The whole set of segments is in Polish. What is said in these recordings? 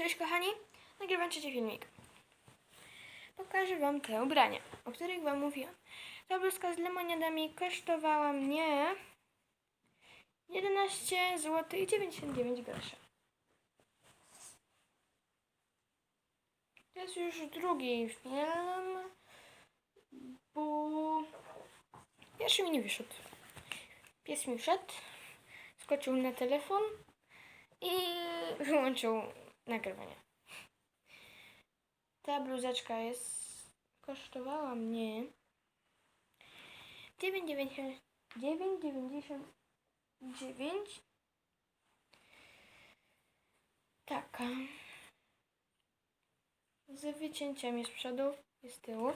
Cześć kochani, nagrywam trzeci filmik. Pokażę wam te ubrania, o których wam mówiłam. Ta bluzka z lemoniadami kosztowała mnie 11 zł i 99 groszy. To jest już drugi film, bo pierwszy mi nie wyszedł. Pies mi wszedł, skoczył na telefon i wyłączył nagrywanie. Ta bluzeczka jest kosztowała mnie 9,90 9,99 taka z wycięciami z przodu i z tyłu.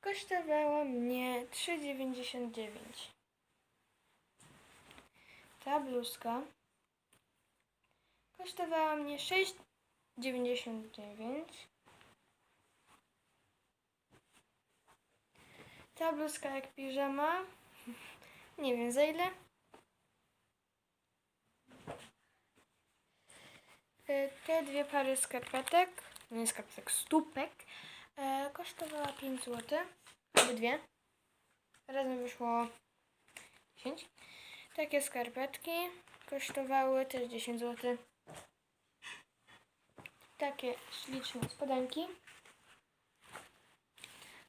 Kosztowała mnie 3,99. Ta bluzka kosztowała mnie 6,99. Ta bluzka jak piżama. Nie wiem za ile. E, Te dwie pary skarpetek, no nie skarpetek, stópek, e, kosztowała 5 zł. Obydwie. Razem wyszło 10. Takie skarpetki kosztowały też 10 zł. Takie śliczne spodenki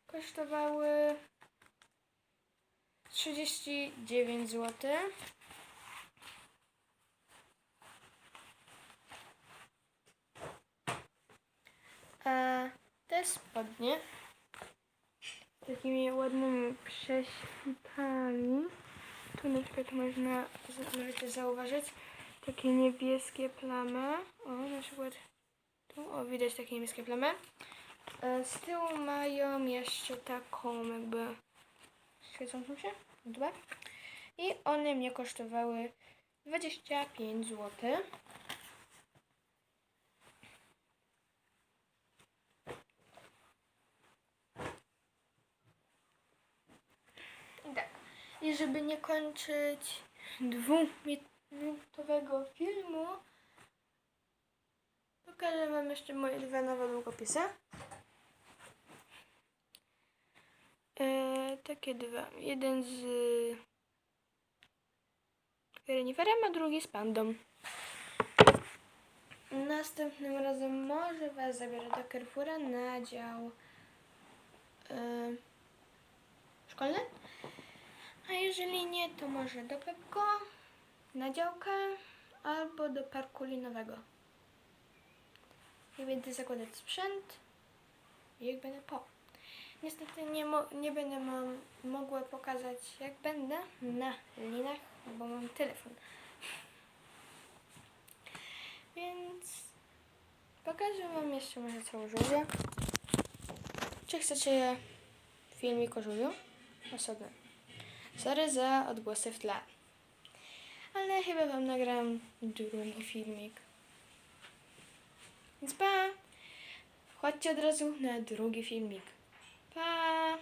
kosztowały 39 zł. A te spodnie z takimi ładnymi prześwitami. Tu na przykład można, możecie zauważyć takie niebieskie plamy. O, na przykład tu, o, widać takie niebieskie plamy. E, Z tyłu mają jeszcze taką jakby świecącą się, dwa. I one mnie kosztowały 25 zł. I tak. I żeby nie kończyć dwuminutowego filmu, pokażę Wam jeszcze moje dwa nowe długopisy. E, takie dwa. Jeden z reniferem, a drugi z pandą. Następnym razem może Was zabiorę do Carrefoura na dział e, szkolny. A jeżeli nie, to może do Pepko, na działkę albo do parku linowego. I będę zakładać sprzęt i jak będę po. Niestety nie, nie będę mo- mogła pokazać jak będę na linach, bo mam telefon. Więc pokażę Wam jeszcze może całą żółwię. Czy chcecie filmik o żółwiu? Osobny. Sorry za odgłosy w tle. Ale chyba Wam nagram drugi filmik. Więc pa! Chodźcie od razu na drugi filmik. Pa!